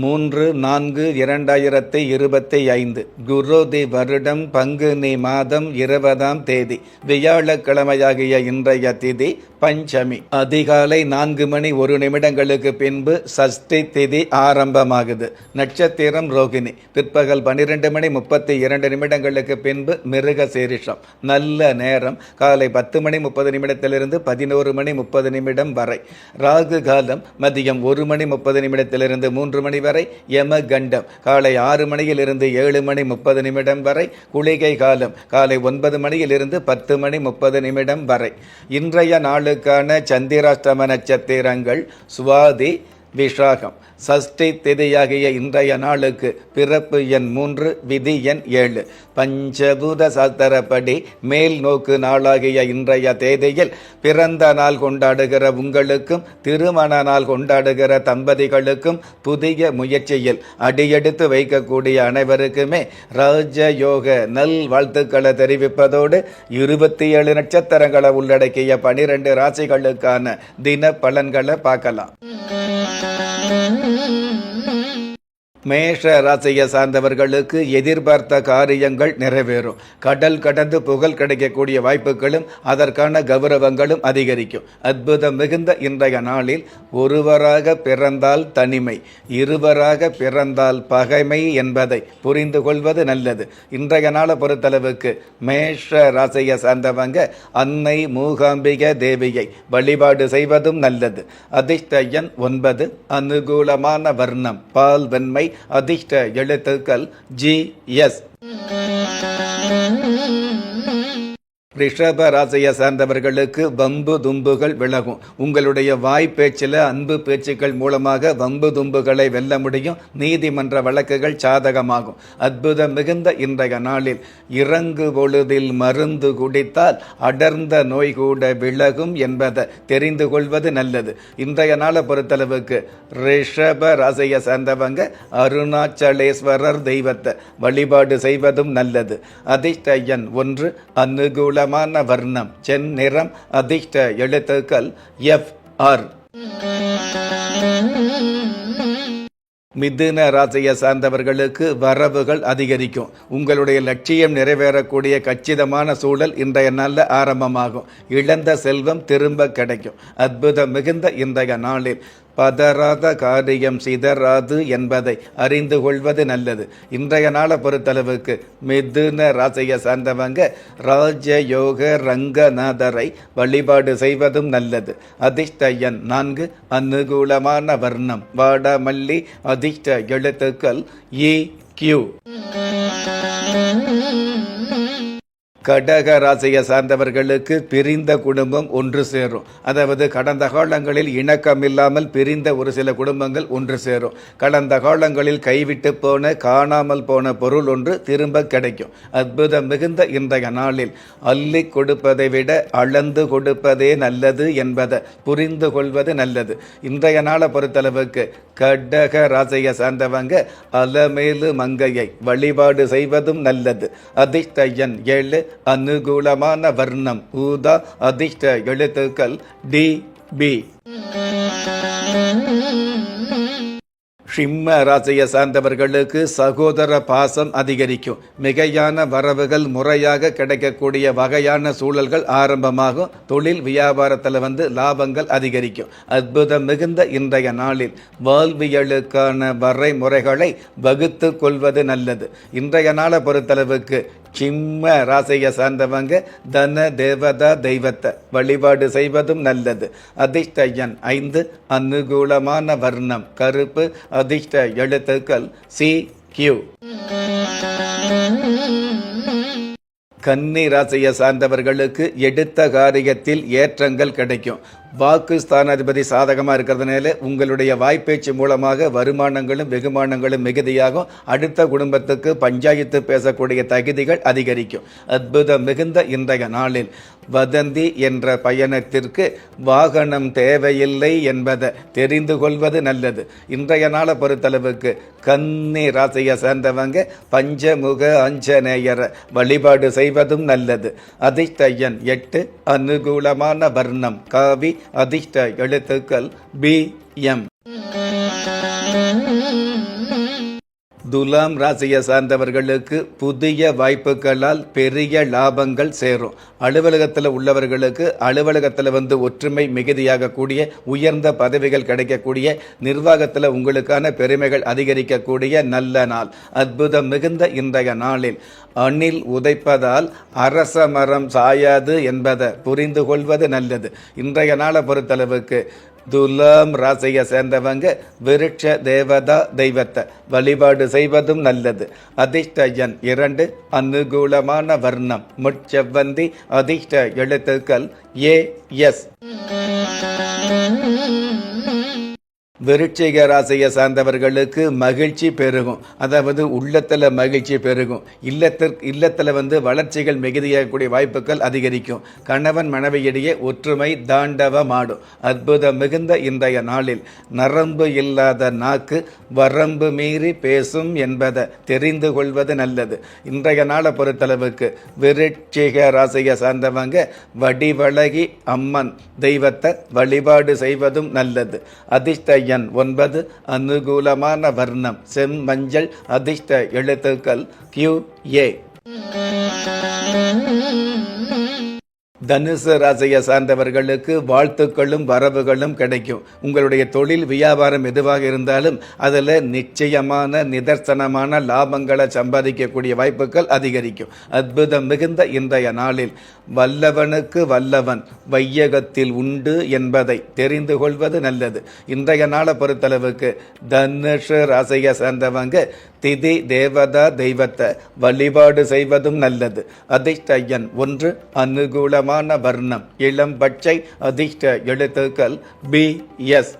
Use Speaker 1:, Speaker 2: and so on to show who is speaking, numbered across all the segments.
Speaker 1: மூன்று நான்கு இரண்டாயிரத்தி இருபத்தி ஐந்து. குரோதி வருடம் பங்குனி மாதம் இருபதாம் தேதி. வியாழக்கிழமையாகிய இன்றைய திதி பஞ்சமி. அதிகாலை நான்கு மணி ஒரு நிமிடங்களுக்கு பின்பு சஷ்டி திதி ஆரம்பமாகுது. நட்சத்திரம் ரோகிணி. பிற்பகல் பன்னிரெண்டு மணி முப்பத்தி இரண்டு நிமிடங்களுக்கு பின்பு மிருக சீரிஷம். நல்ல நேரம். காலை பத்து மணி முப்பது நிமிடத்திலிருந்து பதினோரு மணி முப்பது நிமிடம் வரை. ராகு காலம் மதியம் ஒரு மணி முப்பது நிமிடத்திலிருந்து மூன்று மணி வரை யம கண்டம் காலை ஆறு மணியிலிருந்து ஏழு மணி முப்பது நிமிடம் வரை குளிகை காலம். காலை ஒன்பது மணியிலிருந்து பத்து மணி முப்பது நிமிடம் வரை. இன்றைய நாளுக்கான சந்திராஷ்டம நட்சத்திரங்கள் சுவாதி விஷாகம் சஷ்டி திதியாகிய இன்றைய நாளுக்கு பிறப்பு எண் மூன்று விதி எண் ஏழு. பஞ்சபூத சாஸ்திரப்படி மேல் நோக்கு நாளாகிய இன்றைய தேதியில் பிறந்த நாள் கொண்டாடுகிற உங்களுக்கும் திருமண நாள் கொண்டாடுகிற தம்பதிகளுக்கும் புதிய முயற்சியில் அடியெடுத்து வைக்கக்கூடிய அனைவருக்குமே ராஜயோக நல் வாழ்த்துக்களை தெரிவிப்பதோடு இருபத்தி ஏழு நட்சத்திரங்களை உள்ளடக்கிய பனிரெண்டு ராசிகளுக்கான தின பலன்களை பார்க்கலாம். Thank you. மேஷ ராசியை சார்ந்தவர்களுக்கு எதிர்பார்த்த காரியங்கள் நிறைவேறும். கடல் கடந்து புகழ் கிடைக்கக்கூடிய வாய்ப்புகளும் அதற்கான கௌரவங்களும் அதிகரிக்கும். அற்புதம் மிகுந்த இன்றைய நாளில் ஒருவராக பிறந்தால் தனிமை இருவராக பிறந்தால் பகைமை என்பதை புரிந்து கொள்வது நல்லது. இன்றைய நாளை பொறுத்தளவுக்கு மேஷ ராசியை சார்ந்தவங்க அன்னை மூகாம்பிக தேவியை வழிபாடு செய்வதும் நல்லது. அதிர்ஷ்ட எண் ஒன்பது அனுகூலமான வர்ணம் பால் வெண்மை அதிர்ஷ்ட எழுத்துக்கள் ஜி எஸ் ரிஷப ராசியை சார்ந்தவர்களுக்கு வம்பு தும்புகள் விலகும். உங்களுடைய வாய் பேச்சில் அன்பு பேச்சுக்கள் மூலமாக வம்பு தும்புகளை வெல்ல முடியும். நீதிமன்ற வழக்குகள் சாதகமாகும். அற்புதம் மிகுந்த இன்றைய நாளில் இறங்கு பொழுதில் மருந்து குடித்தால் அடர்ந்த நோய் கூட விலகும் என்பதை தெரிந்து கொள்வது நல்லது. இன்றைய நாளை பொறுத்தளவுக்கு ரிஷப ராசியை சார்ந்தவங்க அருணாச்சலேஸ்வரர் தெய்வத்தை வழிபாடு செய்வதும் நல்லது. அதிர்ஷ்ட எண் ஒன்று அனுகூலமான வர்ணம் செந்நிறம் அதிர்ஷ்ட எழுத்துக்கள் எஃப் ஆர். மிதுன ராசியை சார்ந்தவர்களுக்கு வரவுகள் அதிகரிக்கும். உங்களுடைய லட்சியம் நிறைவேறக்கூடிய கச்சிதமான சூழல் இன்றைய நல்ல ஆரம்பமாகும். இழந்த செல்வம் திரும்ப கிடைக்கும். அற்புதம் மிகுந்த இன்றைய நாளில். பதறாத காரியம் சிதறாது என்பதை அறிந்து கொள்வது நல்லது. இன்றைய நாளை பொறுத்தளவுக்கு மிதுன ராசியை சார்ந்தவங்க ராஜயோக ரங்கநாதரை வழிபாடு செய்வதும் நல்லது. அதிர்ஷ்டயன் நான்கு அனுகூலமான வர்ணம். வாடாமல்லி அதிர்ஷ்ட எழுத்துக்கள் e, இ கியூ கடக ராசியை சார்ந்தவர்களுக்கு பிரிந்த குடும்பம் ஒன்று சேரும். அதாவது கடந்த காலங்களில் இணக்கம் இல்லாமல் பிரிந்த ஒரு சில குடும்பங்கள் ஒன்று சேரும். கடந்த காலங்களில் கைவிட்டு போன காணாமல் போன பொருள் ஒன்று திரும்ப கிடைக்கும். அற்புதம் மிகுந்த இன்றைய நாளில் அள்ளி கொடுப்பதை விட அளந்து கொடுப்பதே நல்லது என்பதை புரிந்து கொள்வது நல்லது. இன்றைய நாளை பொறுத்தளவுக்கு கடக ராசியை சார்ந்தவங்க அலமேலு மங்கையை வழிபாடு செய்வதும் நல்லது. அதிர்ஷ்ட ஏழு அனுகூலமான வர்ணம். ஊதா அதிர்ஷ்ட எழுத்துக்கள் டி பி. சிம்ம ராசியை சார்ந்தவர்களுக்கு சகோதர பாசம் அதிகரிக்கும். மிகையான வரவுகள் முறையாக கிடைக்கக்கூடிய வகையான சூழல்கள் ஆரம்பமாகும். தொழில் வியாபாரத்தில் வந்து லாபங்கள் அதிகரிக்கும். அற்புதம் மிகுந்த இன்றைய நாளில் வாழ்வியலுக்கான வரைமுறைகளை வகுத்து கொள்வது நல்லது. இன்றைய நாளை பொறுத்தளவுக்கு சிம்ம ராசியை சார்ந்தவங்க தன தேவதா தெய்வத்தை வழிபாடு செய்வதும் நல்லது. அதிர்ஷ்ட எண் ஐந்து அனுகூலமான வர்ணம் கருப்பு அதிர்ஷ்ட எழுத்துக்கள் சி கியூ. கன்னி ராசியை சார்ந்தவர்களுக்கு எடுத்த காரியத்தில் ஏற்றங்கள் கிடைக்கும். வாக்கு ஸ்தானாதிபதி சாதகமாக இருக்கிறதுனால உங்களுடைய வாய்ப்பேச்சு மூலமாக வருமானங்களும் வெகுமானங்களும் மிகுதியாகும். அடுத்த குடும்பத்துக்கு பஞ்சாயத்து பேசக்கூடிய தகுதிகள் அதிகரிக்கும். அற்புதம் மிகுந்த இன்றைய நாளில் வதந்தி என்ற பயணத்திற்கு வாகனம் தேவையில்லை என்பதை தெரிந்து கொள்வது நல்லது. இன்றைய நாளை பொறுத்தளவுக்கு கன்னி ராசியை சேர்ந்தவங்க பஞ்சமுக அஞ்சநேயரை வழிபாடு செய்வதும் நல்லது. அதிர்ஷ்ட எட்டு அனுகூலமான வர்ணம் காவி அதிர்ஷ்ட எழுத்துக்கள் பி எம் துலாம் ராசியை சார்ந்தவர்களுக்கு புதிய வாய்ப்புகளால் பெரிய லாபங்கள் சேரும். அலுவலகத்தில் உள்ளவர்களுக்கு அலுவலகத்தில் வந்து ஒற்றுமை மிகுதியாகக்கூடிய உயர்ந்த பதவிகள் கிடைக்கக்கூடிய நிர்வாகத்தில் உங்களுக்கான பெருமைகள் அதிகரிக்கக்கூடிய நல்ல நாள் அற்புதம் மிகுந்த இன்றைய நாளில். அணில் உதைப்பதால் அரச மரம் சாயாது என்பதை புரிந்து கொள்வது நல்லது. இன்றைய நாளை பொறுத்தளவுக்கு துலாம் ராசியை சேர்ந்தவங்க விருட்ச தேவதா தெய்வத்தை வழிபாடு செய்வதும் நல்லது. அதிர்ஷ்ட எண் இரண்டு அனுகூலமான வர்ணம். முட்செவ்வந்தி அதிர்ஷ்ட எழுத்துக்கள் ஏ எஸ் விருட்சிக ராசியை சார்ந்தவர்களுக்கு மகிழ்ச்சி பெருகும். அதாவது உள்ளத்தில் மகிழ்ச்சி பெருகும். இல்லத்திற்கு இல்லத்தில் வந்து வளர்ச்சிகள் மிகுதியாகக்கூடிய வாய்ப்புகள் அதிகரிக்கும். கணவன் மனைவியிடையே ஒற்றுமை தாண்டவமாடும். அற்புதம் மிகுந்த இன்றைய நாளில். நரம்பு இல்லாத நாக்கு வரம்பு மீறி பேசும் என்பதை தெரிந்து கொள்வது நல்லது. இன்றைய நாளை பொறுத்தளவுக்கு விருட்சிக ராசியை சார்ந்தவங்க வடிவழகி அம்மன் தெய்வத்தை வழிபாடு செய்வதும் நல்லது. அதிர்ஷ்ட எண் ஒன்பது அனுகூலமான வர்ணம். செம்மஞ்சள் அதிர்ஷ்ட எழுத்துக்கள் கியூ ஏ தனுசு ராசியை சார்ந்தவர்களுக்கு வாழ்த்துக்களும் வரவுகளும் கிடைக்கும். உங்களுடைய தொழில் வியாபாரம் எதுவாக இருந்தாலும் அதில் நிச்சயமான நிதர்சனமான லாபங்களை சம்பாதிக்கக்கூடிய வாய்ப்புகள் அதிகரிக்கும். அற்புதம் மிகுந்த இன்றைய நாளில் வல்லவனுக்கு வல்லவன் வையகத்தில் உண்டு என்பதை தெரிந்து கொள்வது நல்லது. இன்றைய நாளை பொறுத்தளவுக்கு தனுஷு ராசியை சார்ந்தவங்க திதி தேவதா தெய்வத்தை வழிபாடு செய்வதும் நல்லது. அதிர்ஷ்ட ஒன்று ஒன்று அனுகூலமான வர்ணம். இளம் பச்சை அதிர்ஷ்ட எழுத்துக்கள் பி எஸ்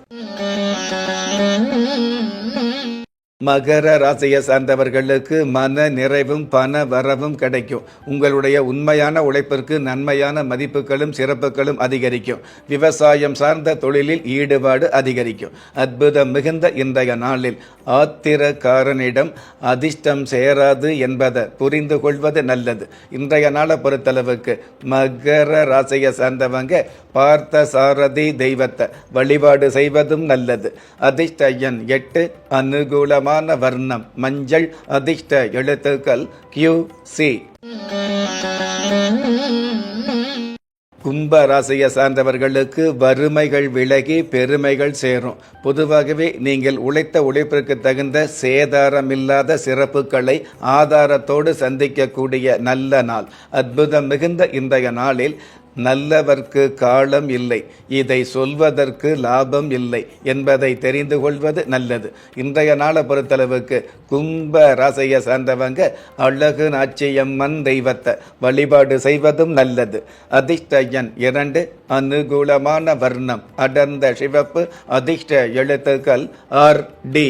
Speaker 1: மகர ராசியை சார்ந்தவர்களுக்கு மன நிறைவும் பண வரவும் கிடைக்கும். உங்களுடைய உண்மையான உழைப்பிற்கு நன்மையான மதிப்புகளும் சிறப்புகளும் அதிகரிக்கும். விவசாயம் சார்ந்த தொழிலில் ஈடுபாடு அதிகரிக்கும். அற்புதம் மிகுந்த இன்றைய நாளில் ஆத்திரக்காரனிடம் அதிர்ஷ்டம் சேராது என்பதை புரிந்து கொள்வது நல்லது. இன்றைய நாளை பொறுத்தளவுக்கு மகர ராசியை சார்ந்தவங்க பார்த்த சாரதி தெய்வத்தை வழிபாடு செய்வதும் நல்லது. அதிர்ஷ்ட எண் எட்டு அனுகூலமான வர்ணம் மஞ்சள் அதிர்ஷ்ட எழுத்துக்கள் கியூ சி கும்ப ராசியை சார்ந்தவர்களுக்கு வறுமைகள் விலகி பெருமைகள் சேரும். பொதுவாகவே நீங்கள் உழைத்த உழைப்பிற்கு தகுந்த சேதாரமில்லாத சிறப்புகளை ஆதாரத்தோடு சந்திக்கக்கூடிய நல்ல நாள். அற்புதம் மிகுந்த இன்றைய நாளில் நல்லவர்க்கு காலம் இல்லை. இதை சொல்வதற்கு லாபம் இல்லை என்பதை தெரிந்து கொள்வது நல்லது. இன்றைய நாளை பொறுத்தளவுக்கு கும்ப ராசையை சார்ந்தவங்க அழகு நாச்சியம்மன் தெய்வத்தை வழிபாடு செய்வதும் நல்லது. அதிர்ஷ்ட எண் இரண்டு அனுகூலமான வர்ணம் அடர்ந்த சிவப்பு அதிர்ஷ்ட எழுத்துக்கள் ஆர் டி.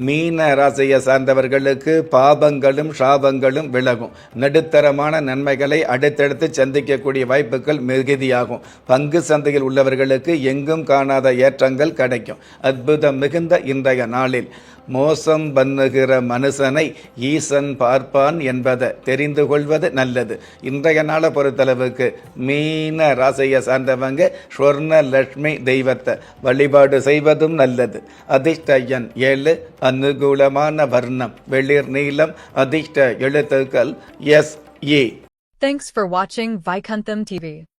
Speaker 1: மீன ராசியை சார்ந்தவர்களுக்கு பாபங்களும் சாபங்களும் விலகும். நடுத்தரமான நன்மைகளை அடுத்தடுத்து சந்திக்கக்கூடிய வாய்ப்புகள் மிகுதியாகும். பங்கு சந்தையில் உள்ளவர்களுக்கு எங்கும் காணாத ஏற்றங்கள் கிடைக்கும். அற்புதம் மிகுந்த இன்றைய நாளில். மோசம் பண்ணுகிற மனுஷனை ஈசன் பார்ப்பான் என்பதை தெரிந்து கொள்வது நல்லது. இன்றைய நாளை பொறுத்தளவுக்கு மீன ராசியை சார்ந்தவங்க ஸ்வர்ண லட்சுமி தெய்வத்தை வழிபாடு செய்வதும் நல்லது. அதிர்ஷ்டயன் ஏழு அனுகூலமான வர்ணம் வெளிர் நீளம் அதிர்ஷ்ட எழுத்துக்கள் S A
Speaker 2: Thanks for watching Vaikuntham TV.